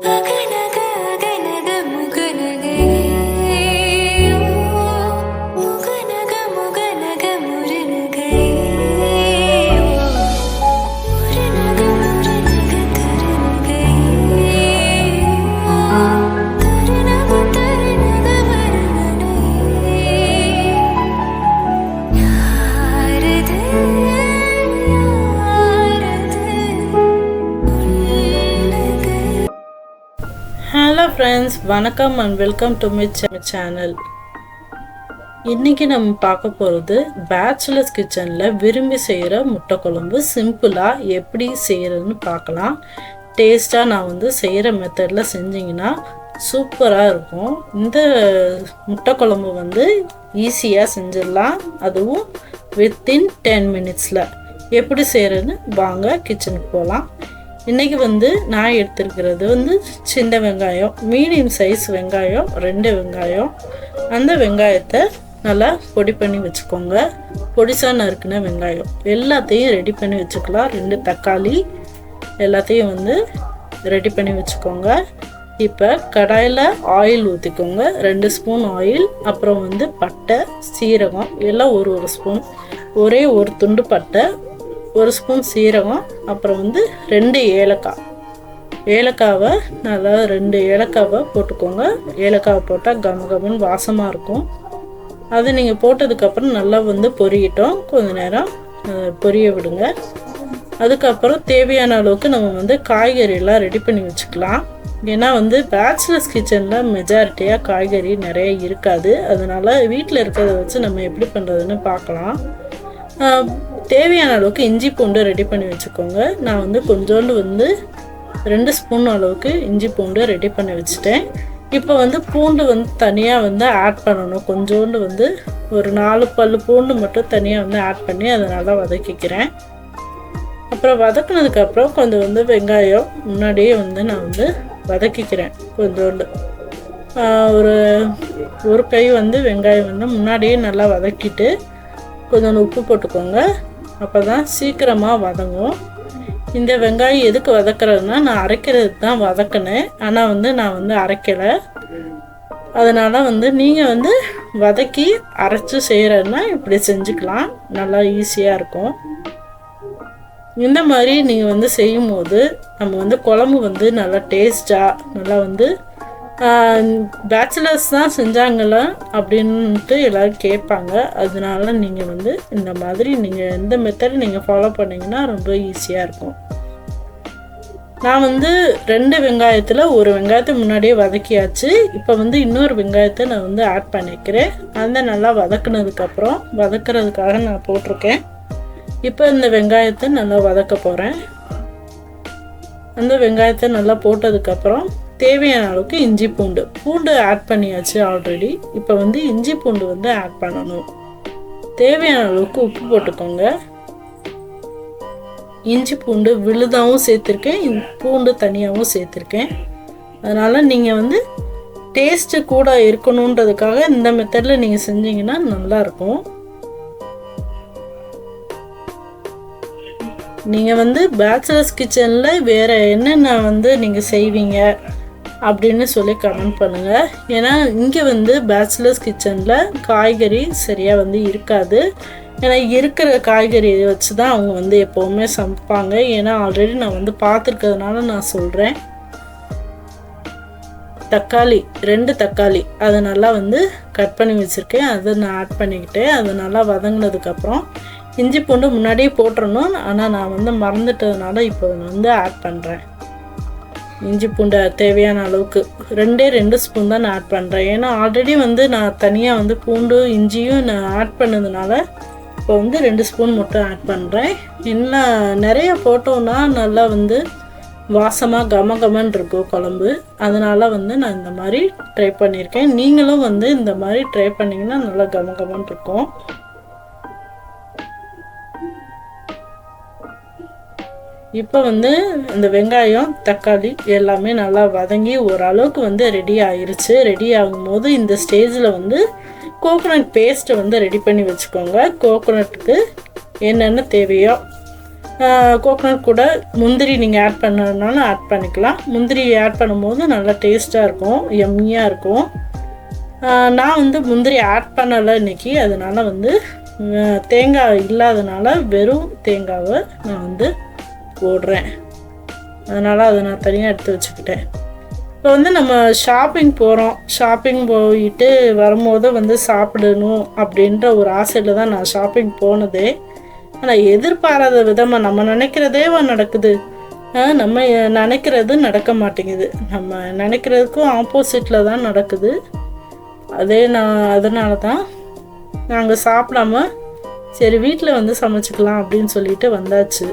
僕の friends வணக்கம் and welcome to my channel இன்றைக்கி நம்ம பார்க்க போகிறது பேச்சுலர்ஸ் கிச்சனில் விரும்பி செய்கிற முட்டை குழம்பு. சிம்பிளாக எப்படி செய்கிறதுன்னு பார்க்கலாம். டேஸ்ட்டாக நான் வந்து செய்கிற மெத்தடில் செஞ்சிங்கன்னா சூப்பராக இருக்கும். இந்த முட்டை குழம்பு வந்து ஈஸியாக செஞ்சிடலாம். அதுவும் வித்தின் டென் மினிட்ஸில் எப்படி செய்கிறதுன்னு வாங்க கிச்சனுக்கு போகலாம் இன்றைக்கி வந்து நான் எடுத்திருக்கிறது வந்து சின்ன வெங்காயம் மீடியம் சைஸ் வெங்காயம் ரெண்டு வெங்காயம். அந்த வெங்காயத்தை நல்லா பொடி பண்ணி வச்சுக்கோங்க. பொடிசான நறுக்குன வெங்காயம். எல்லாத்தையும் ரெடி பண்ணி வச்சுக்கலாம். ரெண்டு தக்காளி எல்லாத்தையும் வந்து ரெடி பண்ணி வச்சுக்கோங்க. இப்போ கடாயில் ஆயில் ஊற்றிக்கோங்க ரெண்டு ஸ்பூன் ஆயில் அப்புறம் வந்து பட்டை சீரகம் எல்லாம் ஒரு ஒரு ஸ்பூன் ஒரே ஒரு துண்டு பட்டை ஒரு ஸ்பூன் சீரகம் அப்புறம் வந்து ரெண்டு ஏலக்காய். ஏலக்காவை நல்லா ரெண்டு ஏலக்காவை போட்டுக்கோங்க. ஏலக்காவை போட்டால் கம கமன்னு வாசமாக இருக்கும். அது நீங்கள் போட்டதுக்கப்புறம் நல்லா வந்து பொரியட்டும். கொஞ்ச நேரம் பொரிய விடுங்க. அதுக்கப்புறம் தேவையான அளவுக்கு நம்ம வந்து காய்கறியெல்லாம் ரெடி பண்ணி வச்சுக்கலாம். ஏன்னா வந்து பேச்சுலர்ஸ் கிச்சனில் மெஜாரிட்டியாக காய்கறி நிறைய இருக்காது. அதனால் வீட்டில் இருக்கிறத வச்சு நம்ம எப்படி பண்ணுறதுன்னு பார்க்கலாம். தேவையான அளவுக்கு இஞ்சி பூண்டு ரெடி பண்ணி வச்சுக்கோங்க. நான் வந்து கொஞ்சோண்டு வந்து ரெண்டு ஸ்பூன் அளவுக்கு இஞ்சி பூண்டு ரெடி பண்ணி வச்சுட்டேன். இப்போ வந்து பூண்டு வந்து தனியாக வந்து ஆட் பண்ணணும். கொஞ்சோண்டு வந்து ஒரு நாலு பல் பூண்டு மட்டும் தனியாக வந்து ஆட் பண்ணி அதை நல்லா வதக்கிக்கிறேன். அப்புறம் வதக்குனதுக்கப்புறம் கொஞ்சம் வந்து வெங்காயம் முன்னாடியே வந்து நான் வந்து வதக்கிக்கிறேன் கொஞ்சோண்டு. ஒரு ஒரு கை வந்து வெங்காயம் வந்து முன்னாடியே நல்லா வதக்கிட்டு கொஞ்சோண்டு உப்பு போட்டுக்கோங்க. அப்போ தான் சீக்கிரமாக வதங்கும். இந்த வெங்காயம் எதுக்கு வதக்குறதுன்னா நான் அரைக்கிறது தான் வதக்கினேன் ஆனால் வந்து நான் வந்து அரைக்கலை. அதனால் வந்து நீங்கள் வந்து வதக்கி அரைச்சி செய்கிறதுனா இப்படி செஞ்சுக்கலாம். நல்லா ஈஸியாக இருக்கும். இந்த மாதிரி நீங்கள் வந்து செய்யும்போது நம்ம வந்து குழம்பு வந்து நல்லா டேஸ்ட்டாக நல்லா வந்து பேச்சுலர்ஸ் தான் செஞ்சாங்களா அப்படின்ட்டு எல்லோரும் கேட்பாங்க. அதனால நீங்கள் வந்து இந்த மாதிரி நீங்கள் எந்த மெத்தட் நீங்கள் ஃபாலோ பண்ணிங்கன்னா ரொம்ப ஈஸியாக இருக்கும். நான் வந்து ரெண்டு வெங்காயத்தில் ஒரு வெங்காயத்தை முன்னாடியே வதக்கியாச்சு. இப்போ வந்து இன்னொரு வெங்காயத்தை நான் வந்து ஆட் பண்ணிக்கிறேன். அந்த நல்லா வதக்குனதுக்கப்புறம் வதக்குறதுக்காக நான் போட்டிருக்கேன். இப்போ இந்த வெங்காயத்தை நல்லா வதக்க போகிறேன் அந்த வெங்காயத்தை நல்லா போட்டதுக்கப்புறம் தேவையான அளவுக்கு இஞ்சி பூண்டு. பூண்டு ஆட் பண்ணியாச்சு ஆல்ரெடி இப்போ வந்து இஞ்சி பூண்டு வந்து ஆட் பண்ணணும். தேவையான அளவுக்கு உப்பு போட்டுக்கோங்க. இஞ்சி பூண்டு விழுதாகவும் சேர்த்துருக்கேன். பூண்டு தனியாகவும் சேர்த்துருக்கேன். அதனால் நீங்கள் வந்து டேஸ்ட்டு கூட இருக்கணுன்றதுக்காக இந்த மெத்தடில் நீங்கள் செஞ்சீங்கன்னா நல்லாயிருக்கும். நீங்கள் வந்து பேச்சுலர்ஸ் கிச்சனில் வேறு என்னென்ன வந்து நீங்கள் செய்வீங்க? அப்படின்னு சொல்லி கமெண்ட் பண்ணுங்கள் ஏன்னா இங்கே வந்து பேச்சுலர்ஸ் கிச்சனில் காய்கறி சரியாக வந்து இருக்காது. ஏன்னா இருக்கிற காய்கறி வச்சு தான் அவங்க வந்து எப்போவுமே சமைப்பாங்க. ஏன்னா ஆல்ரெடி நான் வந்து பார்த்துருக்கிறதுனால நான் சொல்கிறேன் தக்காளி ரெண்டு தக்காளி. அதை நல்லா வந்து கட் பண்ணி வச்சுருக்கேன். அதை நான் ஆட் பண்ணிக்கிட்டேன். அது நல்லா வதங்கினதுக்கப்புறம் இஞ்சி பூண்டு முன்னாடியே போட்டுறணும். ஆனால் நான் வந்து மறந்துட்டதுனால இப்போ வந்து ஆட் பண்ணுறேன் இஞ்சி பூண்டை தேவையான அளவுக்கு. ரெண்டே ரெண்டு ஸ்பூன் தான் நான் ஆட் பண்ணுறேன் ஏன்னா ஆல்ரெடி வந்து நான் தனியாக வந்து பூண்டு இஞ்சியும் நான் ஆட் பண்ணதுனால இப்போ வந்து ரெண்டு ஸ்பூன் மட்டும் ஆட் பண்ணுறேன் இன்னும் நிறைய போட்டோன்னா நல்லா வந்து வாசமாக கம கமன் இருக்கும் குழம்பு. அதனால் வந்து நான் இந்த மாதிரி ட்ரை பண்ணியிருக்கேன். நீங்களும் வந்து இந்த மாதிரி ட்ரை பண்ணிங்கன்னா நல்லா கம கமன் இருக்கும். இப்போ வந்து இந்த வெங்காயம் தக்காளி எல்லாமே நல்லா வதங்கி ஓரளவுக்கு வந்து ரெடி ஆயிருச்சு. ரெடி ஆகும்போது இந்த ஸ்டேஜில் வந்து கோகோனட் பேஸ்ட்டை வந்து ரெடி பண்ணி வச்சுக்கோங்க. கோகோனட்டுக்கு என்னென்ன தேவையோ கோகோனட் கூட முந்திரி நீங்கள் ஆட் பண்ணணும்னாலும் ஆட் பண்ணிக்கலாம். முந்திரி ஆட் பண்ணும்போது நல்லா டேஸ்ட்டாக இருக்கும் எம்மியாக இருக்கும். நான் வந்து முந்திரி ஆட் பண்ணலை இன்னைக்கு. அதனால் வந்து தேங்காய் இல்லாதனால வெறும் தேங்காவை நான் வந்து போடுறேன். அதனால் அதை நான் தனியாக எடுத்து வச்சுக்கிட்டேன். இப்போ வந்து நம்ம ஷாப்பிங் போகிறோம் ஷாப்பிங் போயிட்டு வரும்போது வந்து சாப்பிடணும் அப்படின்ற ஒரு ஆசையில் தான் நான் ஷாப்பிங் போனதே. ஆனால் எதிர்பாராத விதமாக நம்ம நினைக்கிறதே நடக்குது. நம்ம நினைக்கிறது நடக்க மாட்டேங்குது. நம்ம நினைக்கிறதுக்கும் ஆப்போசிட்டில் தான் நடக்குது. அதே நான் அதனால தான் நாங்கள் சாப்பிடாம சரி வீட்டில் வந்து சமைச்சிக்கலாம் அப்படின்னு சொல்லிட்டு வந்தாச்சு.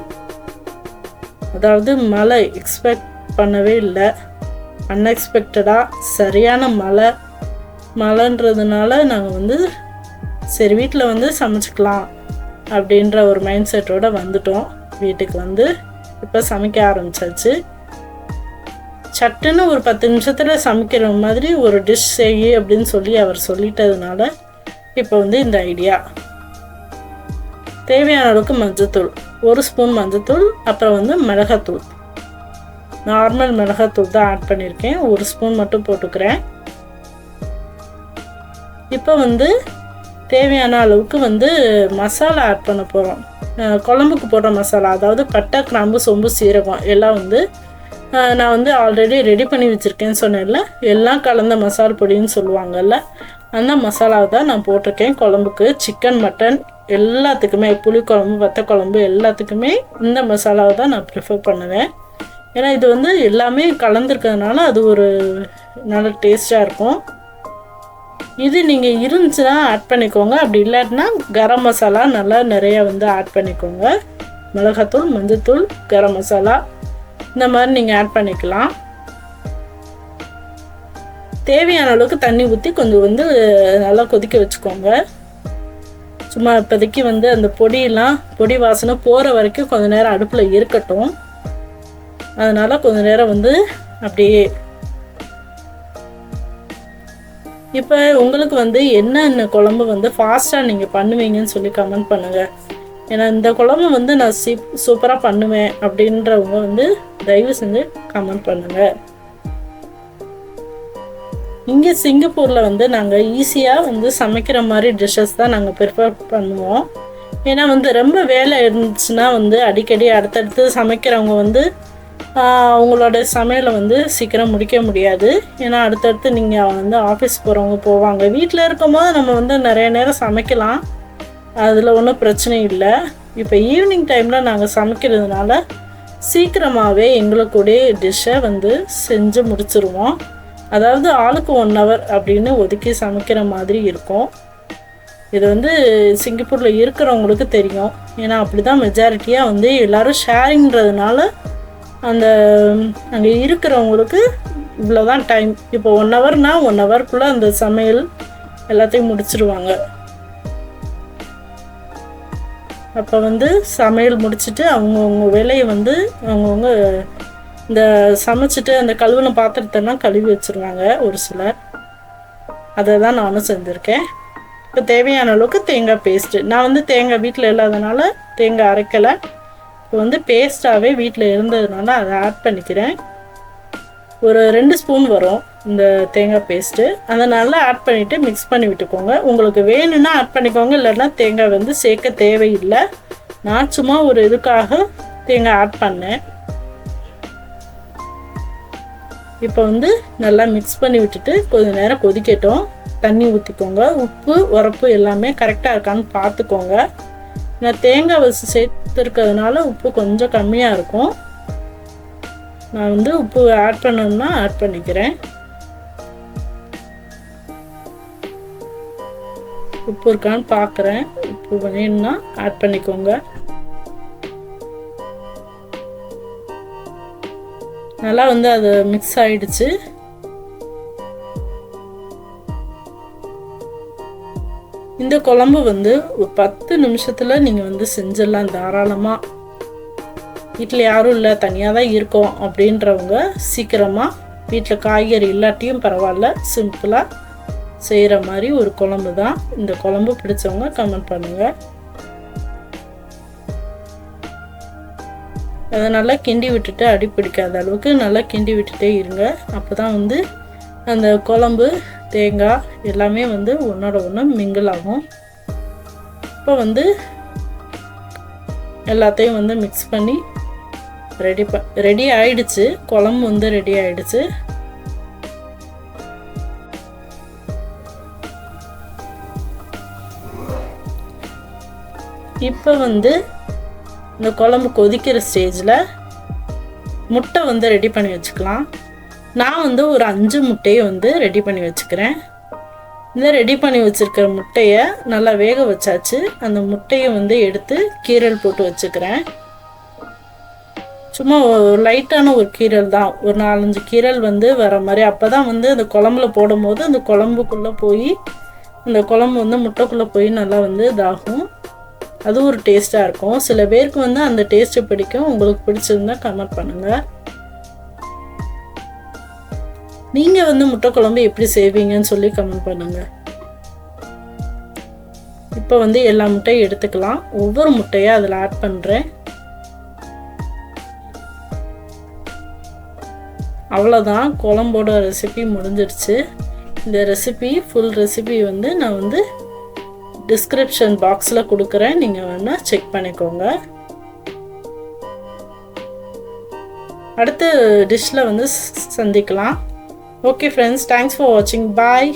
அதாவது மழை எக்ஸ்பெக்ட் பண்ணவே இல்லை. அன்எக்ஸ்பெக்டடாக சரியான மழை. மழைன்றதுனால நாங்கள் வந்து சரி வீட்டில் வந்து சமைச்சிக்கலாம் அப்படின்ற ஒரு மைண்ட் செட்டோடு வந்துட்டோம். வீட்டுக்கு வந்து இப்போ சமைக்க ஆரம்பிச்சாச்சு. சட்டுன்னு ஒரு பத்து நிமிஷத்தில் சமைக்கிற மாதிரி ஒரு டிஷ் செய் அப்படின்னு சொல்லி அவர் சொல்லிட்டதுனால இப்போ வந்து இந்த ஐடியா தேவையான அளவுக்கு மஞ்சத்தூள். ஒரு ஸ்பூன் மஞ்சத்தூள் அப்புறம் வந்து மிளகாத்தூள். நார்மல் மிளகாத்தூள் தான் ஆட் பண்ணியிருக்கேன் ஒரு ஸ்பூன் மட்டும் போட்டுக்கிறேன். இப்போ வந்து தேவையான அளவுக்கு வந்து மசாலா ஆட் பண்ண போகிறோம் குழம்புக்கு போடுற மசாலா அதாவது பட்டை கிராம்பு சொம்பு சீரகம் எல்லாம் வந்து நான் வந்து ஆல்ரெடி ரெடி பண்ணி வச்சுருக்கேன்னு சொன்னேன்ல. எல்லாம் கலந்த மசால் பொடின்னு சொல்லுவாங்கல்ல. அந்த மசாலாவை தான் நான் போட்டிருக்கேன் குழம்புக்கு. சிக்கன் மட்டன் எல்லாத்துக்குமே புளிக்குழம்பு வத்த குழம்பு எல்லாத்துக்குமே இந்த மசாலாவை தான் நான் ப்ரிஃபர் பண்ணுவேன். ஏன்னா இது வந்து எல்லாமே கலந்துருக்கிறதுனால அது ஒரு நல்ல டேஸ்ட்டாக இருக்கும். இது நீங்கள் இருந்துச்சுன்னா ஆட் பண்ணிக்கோங்க. அப்படி இல்லாட்டினா கரம் மசாலா நல்லா நிறைய வந்து ஆட் பண்ணிக்கோங்க. மிளகாத்தூள் மஞ்சத்தூள் கரம் மசாலா இந்த மாதிரி நீங்கள் ஆட் பண்ணிக்கலாம். தேவையான அளவுக்கு தண்ணி ஊற்றி கொஞ்சம் வந்து நல்லா கொதிக்க வச்சுக்கோங்க. சும்மா இப்போதைக்கு வந்து அந்த பொடியெல்லாம் பொடி வாசனை போகிற வரைக்கும் கொஞ்சம் நேரம் அடுப்பில் இருக்கட்டும். அதனால் கொஞ்சம் நேரம் வந்து அப்படியே இப்போ உங்களுக்கு வந்து என்னென்ன குழம்பு வந்து ஃபாஸ்ட்டாக நீங்கள் பண்ணுவீங்கன்னு சொல்லி கமெண்ட் பண்ணுங்கள் ஏன்னா இந்த குழம்பு வந்து நான் சீப் சூப்பராக பண்ணுவேன் அப்படின்றவங்க வந்து தயவு செஞ்சு கமெண்ட் பண்ணுங்கள் இங்கே சிங்கப்பூரில் வந்து நாங்கள் ஈஸியாக வந்து சமைக்கிற மாதிரி டிஷ்ஷஸ் தான் நாங்கள் ப்ரிப்பேர் பண்ணுவோம். ஏன்னா வந்து ரொம்ப வேலை இருந்துச்சுன்னா வந்து அடிக்கடி அடுத்தடுத்து சமைக்கிறவங்க வந்து அவங்களோட சமையலை வந்து சீக்கிரம் முடிக்க முடியாது. ஏன்னா அடுத்தடுத்து நீங்கள் வந்து ஆஃபீஸ் போகிறவங்க போவாங்க. வீட்டில் இருக்கும்போது நம்ம வந்து நிறைய நேரம் சமைக்கலாம். அதில் ஒன்றும் பிரச்சனை இல்லை. இப்போ ஈவினிங் டைமில் நாங்கள் சமைக்கிறதுனால சீக்கிரமாகவே எங்களுக்குடைய டிஷ்ஷை வந்து செஞ்சு முடிச்சிருவோம். அதாவது ஆளுக்கு ஒன் ஹவர் அப்படின்னு ஒதுக்கி சமைக்கிற மாதிரி இருக்கும். இது வந்து சிங்கப்பூரில் இருக்கிறவங்களுக்கு தெரியும். ஏன்னா அப்படி தான் மெஜாரிட்டியாக வந்து எல்லாரும் ஷேரிங்கிறதுனால அந்த அங்கே இருக்கிறவங்களுக்கு இவ்வளோ தான் டைம் இப்போ ஒன் ஹவர்னால் ஒன் ஹவர்க்குள்ளே அந்த சமையல் எல்லாத்தையும் முடிச்சிருவாங்க. அப்போ வந்து சமையல் முடிச்சுட்டு அவங்கவுங்க வேலையை வந்து அவங்கவுங்க இந்த சமைச்சிட்டு அந்த கழுவின பாத்திரத்தெல்லாம் கழுவி வச்சுருவாங்க ஒரு சிலர். அதை தான் நானும் செஞ்சுருக்கேன். இப்போ தேவையான அளவுக்கு தேங்காய் பேஸ்ட்டு நான் வந்து தேங்காய் வீட்டில் இல்லாதனால தேங்காய் அரைக்கலை. இப்போ வந்து பேஸ்ட்டாகவே வீட்டில் இருந்ததுனால அதை ஆட் பண்ணிக்கிறேன். ஒரு ரெண்டு ஸ்பூன் வரும் இந்த தேங்காய் பேஸ்ட்டு அதை நல்லா ஆட் பண்ணிவிட்டு மிக்ஸ் பண்ணி விட்டுக்கோங்க. உங்களுக்கு வேணும்னா ஆட் பண்ணிக்கோங்க. இல்லைன்னா தேங்காய் வந்து சேர்க்க தேவையில்லை. நான் சும்மா ஒரு இதுக்காக தேங்காய் ஆட் பண்ணேன். இப்போ வந்து நல்லா மிக்ஸ் பண்ணி விட்டுட்டு கொஞ்ச நேரம் கொதிக்கட்டும். தண்ணி ஊற்றிக்கோங்க உப்பு உரப்பு எல்லாமே கரெக்டாக இருக்கான்னு பார்த்துக்கோங்க நான் தேங்காய் வச்சு சேர்த்துருக்கிறதுனால உப்பு கொஞ்சம் கம்மியாக இருக்கும். நான் வந்து உப்பு ஆட் பண்ணணும்னா ஆட் பண்ணிக்கிறேன். உப்பு இருக்கான்னு பார்க்குறேன் உப்பு வேணும்னா ஆட் பண்ணிக்கோங்க. நல்லா வந்து அது மிக்ஸ் ஆயிடுச்சு. இந்த குழம்பு வந்து ஒரு பத்து நிமிஷத்தில் நீங்கள் வந்து செஞ்சிடலாம் தாராளமாக வீட்டில் யாரும் இல்லை தனியாக தான் இருக்கோம் அப்படின்றவங்க சீக்கிரமாக வீட்டில் காய்கறி இல்லாட்டியும் பரவாயில்ல சிம்பிளாக செய்கிற மாதிரி ஒரு குழம்பு தான் இந்த குழம்பு பிடிச்சவங்க கமெண்ட் பண்ணுங்கள் அதை நல்லா கிண்டி விட்டுட்டு அடி பிடிக்காத அளவுக்கு நல்லா கிண்டி விட்டுட்டே இருங்க. அப்போ தான் வந்து அந்த குழம்பு தேங்காய் எல்லாமே வந்து ஒன்றோட ஒன்று மிங்கிள் ஆகும். இப்போ வந்து எல்லாத்தையும் வந்து மிக்ஸ் பண்ணி ரெடி ப ரெடி ஆயிடுச்சு. குழம்பு வந்து ரெடி ஆயிடுச்சு. இப்போ வந்து இந்த குழம்பு கொதிக்கிற ஸ்டேஜில் முட்டை வந்து ரெடி பண்ணி வச்சுக்கலாம். நான் வந்து ஒரு அஞ்சு முட்டையை வந்து ரெடி பண்ணி வச்சுக்கிறேன். இந்த ரெடி பண்ணி வச்சுருக்கிற முட்டையை நல்லா வேக வச்சாச்சு. அந்த முட்டையை வந்து எடுத்து கீரல் போட்டு வச்சுக்கிறேன். சும்மா ஒரு லைட்டான ஒரு கீரல் தான். ஒரு நாலஞ்சு கீரல் வந்து வர மாதிரி. அப்போ தான் வந்து அந்த குழம்புல போடும்போது அந்த குழம்புக்குள்ளே போய் அந்த குழம்பு வந்து முட்டைக்குள்ளே போய் நல்லா வந்து இதாகும். அது ஒரு டேஸ்ட்டாக இருக்கும். சில பேருக்கு வந்து அந்த டேஸ்ட்டு பிடிக்கும். உங்களுக்கு பிடிச்சிருந்தா கமெண்ட் பண்ணுங்கள் நீங்கள் வந்து முட்டை குழம்பு எப்படி செய்வீங்கன்னு சொல்லி கமெண்ட் பண்ணுங்கள் இப்போ வந்து எல்லா முட்டையும் எடுத்துக்கலாம். ஒவ்வொரு முட்டையாக அதில் ஆட் பண்ணுறேன் அவ்வளோதான் குழம்போட ரெசிபி முடிஞ்சிடுச்சு இந்த ரெசிபி ஃபுல் ரெசிபி வந்து நான் வந்து டிஸ்கிரிப்ஷன் பாக்ஸில் கொடுக்குறேன். நீங்கள் வேணால் செக் பண்ணிக்கோங்க. அடுத்த டிஷ்ஷில் வந்து சந்திக்கலாம். ஓகே ஃப்ரெண்ட்ஸ் தேங்க்ஸ் ஃபார் வாட்சிங் பாய்